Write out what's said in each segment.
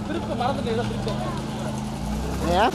திருப்ப மறந்துட்டு ஏதோ திருப்ப ஏன்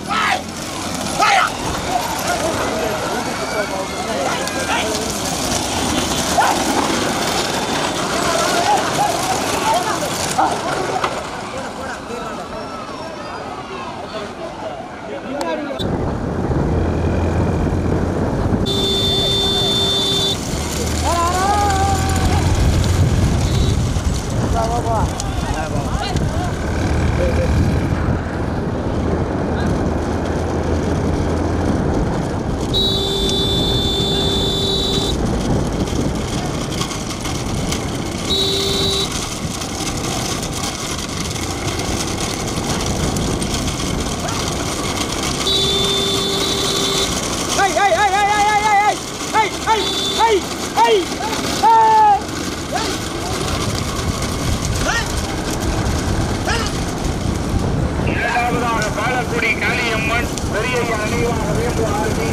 இரண்டாவதாக பாலக்குடி காளியம்மன் பெரிய அணிவாக வேம்பு ஆர்மி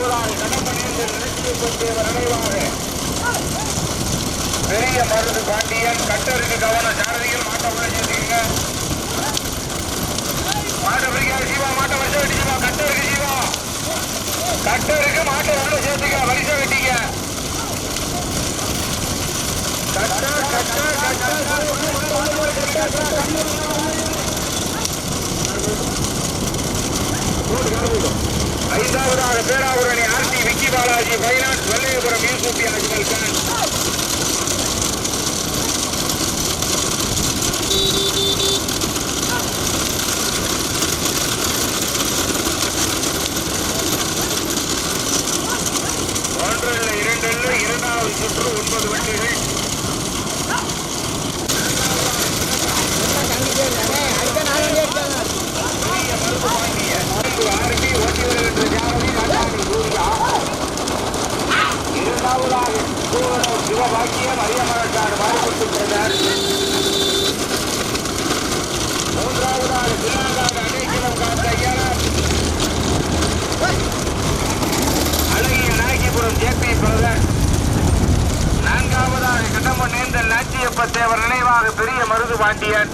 முதலாவதாக நான்காவதாக கடம்பனேந்தர் நினைச்சியப்பட்டவர் நினைவாக. பெரிய மருந்து பாண்டியன் கட்டருக்கு கவன சாரதியில் மாட்ட உள்ள சேர்த்துக்கீங்க மாட்ட பிரிக்காத ஜீவா மாட்ட வருஷம் வெட்டி ஜீவா கட்டருக்கு ஜீவா. கட்டருக்கு மாட்ட உள்ள சேர்த்துக்க வரிசை வெட்டிங்க கட்டர் கட்டர் கட்டர். ஐந்தாவதாக பேராவூரணி ஆர்டி விக்கி பாலாஜி பைனான்ஸ் வெள்ளையபுரம் யூசுப் அஜ்மல் கான் ஒன்றல்ல இரண்டல்ல இரண்டாவது சுற்று ஒன்பது வண்டிகள் பெரிய மருது வாங்கிய ஆர்மி ஓட்டி வருகின்ற ஜானவி நாட்டாணி சூர்யா இரண்டாவதாக சூழலூர் சிவபாக்கியம் அரியமரக்காடு மாறுபட்டு பிரதர் மூன்றாவதாக பிள்ளாங்காடு அடைக்கலம் காத்த ஐயனார் அழகிய நாயகிபுரம் ஜேபி பிரதர் நான்காவதாக கடம்பன் நேர்ந்தல் நாச்சியப்ப தேவர் நினைவாக பெரிய மருது பாண்டியன்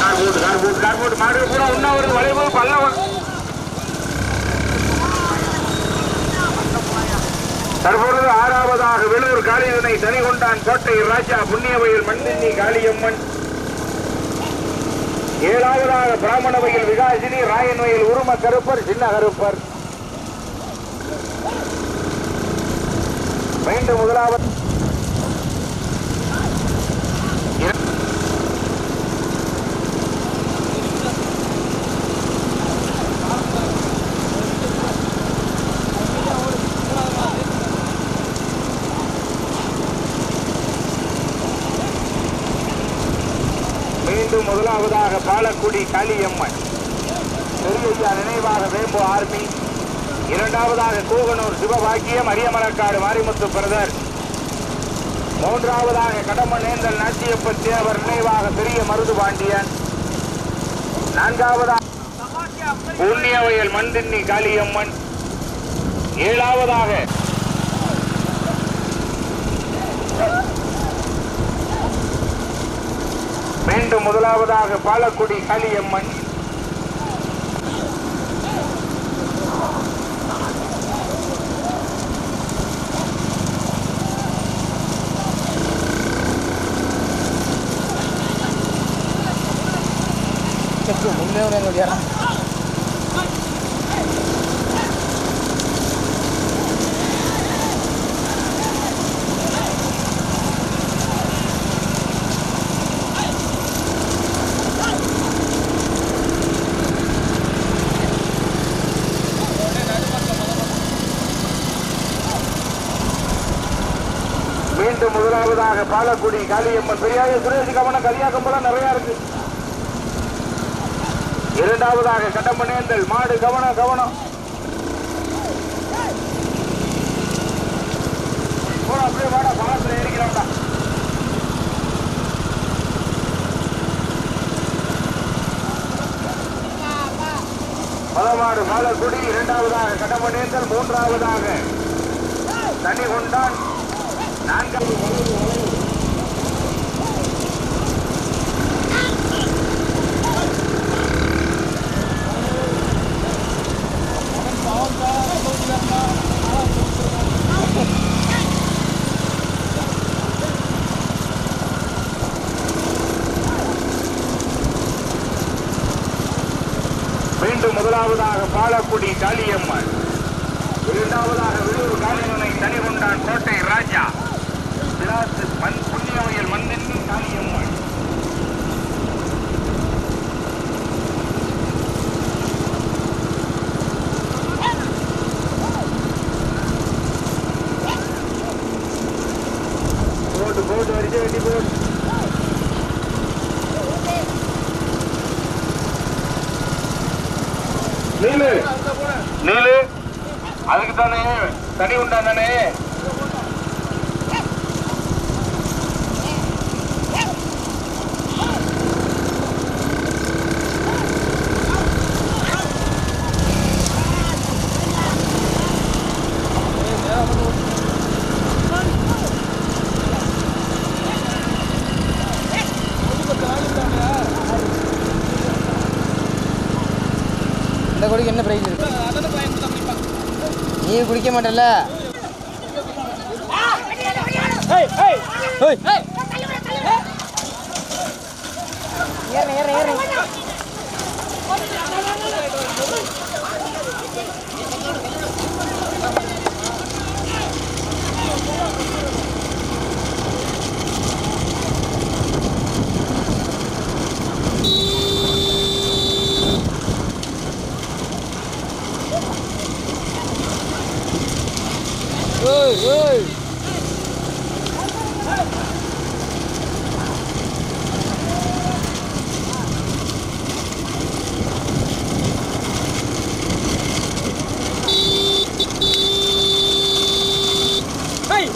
கார்போர்டு கார்போர்டு கார்போர்டு மாடு பூரா உண்ணா வருது வளைவு பல்லவன். தற்பொழுது ஆறாவதாக வேலூர் காளிதனை தனி தனிகொண்டான் கோட்டை ராஜா புண்ணியவயல் மண்ணின்னி காளியம்மன். ஏழாவதாக பிராமணவயல் விகாசினி ராயன்வயல் உரும கருப்பர் சின்ன கருப்பர். மீண்டும் முதலாவது மீண்டும் காலக்குடி காளியம்மன் பெரியய்யா நினைவாக வேம்பு ஆர்மி. இரண்டாவதாக கூகனூர் சிவபாக்கியம் அரியமலக்காடு மாரிமுத்து பிரதர். மூன்றாவதாக கடம்பநேந்தல் நாச்சியப்ப தேவர் நினைவாக பெரிய மருது பாண்டியன். நான்காவதாக புண்ணியவயல் மண்டின்னி காளியம்மன் ஏழாவதாக மீண்டும் முதலாவதாக பாலக்குடி காளியம்மன். முன்னே அடுத்ததாக பாலக்குடி காளியம்மன் பெரியாய சுரேஷ் கவனம் கரியாக்கம்பலம் நிறையா இருக்கு. இரண்டாவதாக கடம்பனேந்தல் மாடு கவனம். கவனம் அப்படியே வாடா பணத்தில் இருக்கிறான்டா பலமாடு பாலக்குடி இரண்டாவதாக கடம்பனேந்தல் மூன்றாவதாக தனி கொண்டான். நான்காவது மீண்டும் முதலாவதாக பாலக்குடி காளியம்மன். இரண்டாவதாக விழுவூர் காளியம்மனை தனிகொண்டான் கோட்டை ராஜா திராசு மண் புண்ணியவயல் மண்ணெண்ணி காளியம்மன் போட்டு போட்டு வரிசை வெட்டி போட்டு நீலு நீலு அதுக்கு தானே தனி உண்டா தானே கொடிக்கு என்ன பிரைஸ் இருக்கு? நீ குடிக்க மாட்டல ஏய்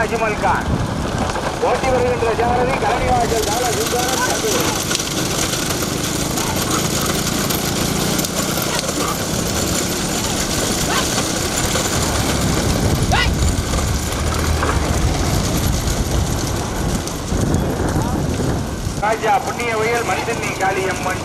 யூசுப்பியா அஜ்மல் கான் ஓட்டி வருகின்ற ஜாரதி கலனிவாசல் தால சுல்தானம் சந்து ராஜா புண்ணிய வயல் மந்தன்னி காளியம்மன்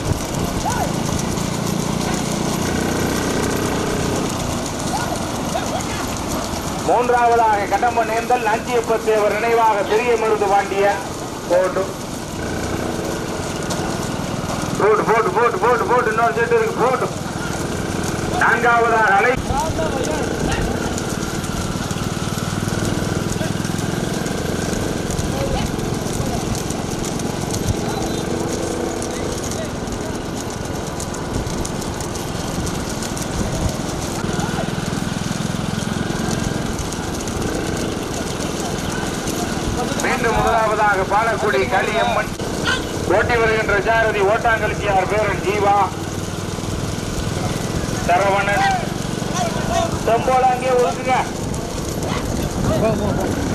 மூன்றாவதாக கடம்ப நேர்ந்தல் நஞ்சியப்ப தேவர் நினைவாக பெரிய மருது வாண்டிய போட்டும் போட்டு போட்டு போட்டு போட்டு போட்டு இன்னொரு செட்டு இருக்கு போட்டு. நான்காவதாக அலை முதலாவதாக பாலக்குடி காளியம்மன் ஓட்டி வருகின்ற சாரதி ஓட்டாங்கலிச்சியார் பேரன்? ஜீவா. சரவணன். செம்போல அங்கே ஒதுக்குங்க.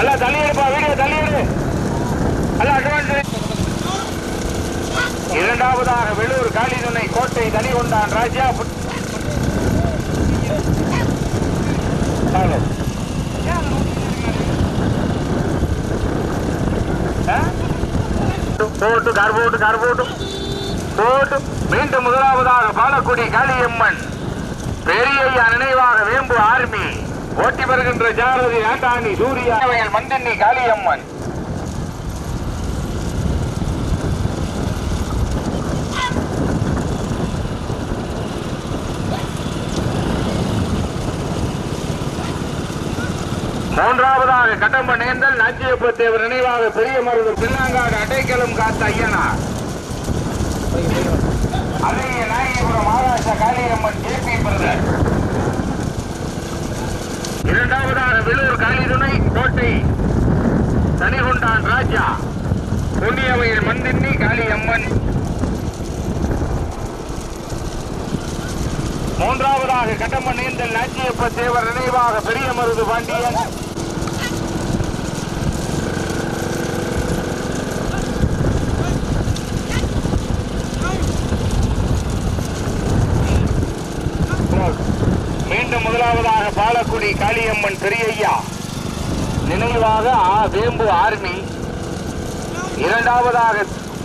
அல்ல தள்ளி எடுப்பா வீடியோ தள்ளி எடு அல்ல அட்வான்ஸ் இரண்டாவதாக வெள்ளூர் காளிதுணை கோட்டை தனி கொண்டான் ராஜா. போட்டு கார் போட்டு கார் போட்டு போட்டு மீண்டும் முதலாவதாக பாலக்குடி காளியம்மன் பெரியய்யா நினைவாக வேம்பு ஆர்மி ஓட்டி வருகின்ற ஜாரதி ஆட்டாணி சூரியா மந்தண்ணி காளியம்மன் மூன்றாவதாக கட்டம்ப நேந்தல் நாச்சியப்ப தேவர் நினைவாக பெரிய மருது பின்னாங்காடு அடைக்கலம் காத்த ஐயனா. அழகிய நாயகபுரம் மகாராஷ்டிரா காளியம்மன் கேபி பிரதர். இரண்டாவதாக வெள்ளூர் காளிதுணை கோட்டை தனிகொண்டான் ராஜா. பொன்னியவையில் மந்தின்னி காளியம்மன். மூன்றாவதாக கட்டம்ம நீந்தல் நாச்சியப்ப தேவர் நினைவாக பெரிய மருது பாண்டியன் மீண்டும் முதலாவதாக பாலக்குடி காளியம்மன் பெரியய்யா. நினைவாக ஆ வேம்பு ஆர்மி. இரண்டாவதாக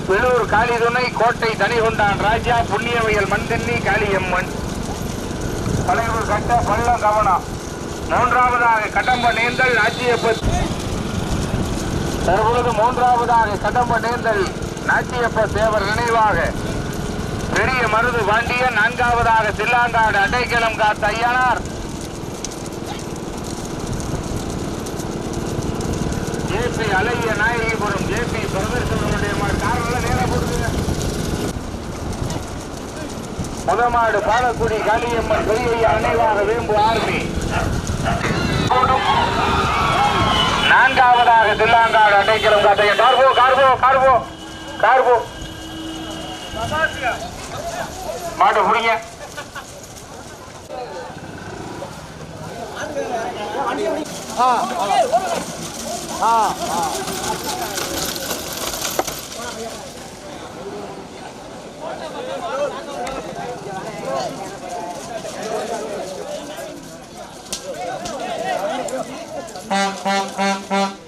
வெளூர் காளிதுணை கோட்டை தனிகொண்டான் ராஜா புண்ணியவையல் மந்தண்ணி காளியம்மன். தலைவர் கட்ட பள்ள கவனம் மூன்றாவதாக கடம்ப நேந்தல் நாச்சியப்ப தற்பொழுது மூன்றாவதாக கடம்ப நேந்தல் நாச்சியப்ப தேவர் நினைவாக. பெரிய மருது பாண்டியன் நான்காவதாக தில்லாங்காடு அடைக்கலம் காத்த ஐயனார். ஜேபி அழகிய நாயகிபுரம் ஜேபி பிரதர்சனுடைய காரணம் நேரம் போடுங்க முதமாடு பாலக்குடி காளியம்மன் பெரிய நினைவாக வேம்பு ஆர்மி. நான்காவதாக தில்லாங்காடு அடைக்கலம் காத்தைய கார்போ கார்போ கார்போ கார்போ மாட்டு புடிங்க. ஆ. ஆ ஆ ஆ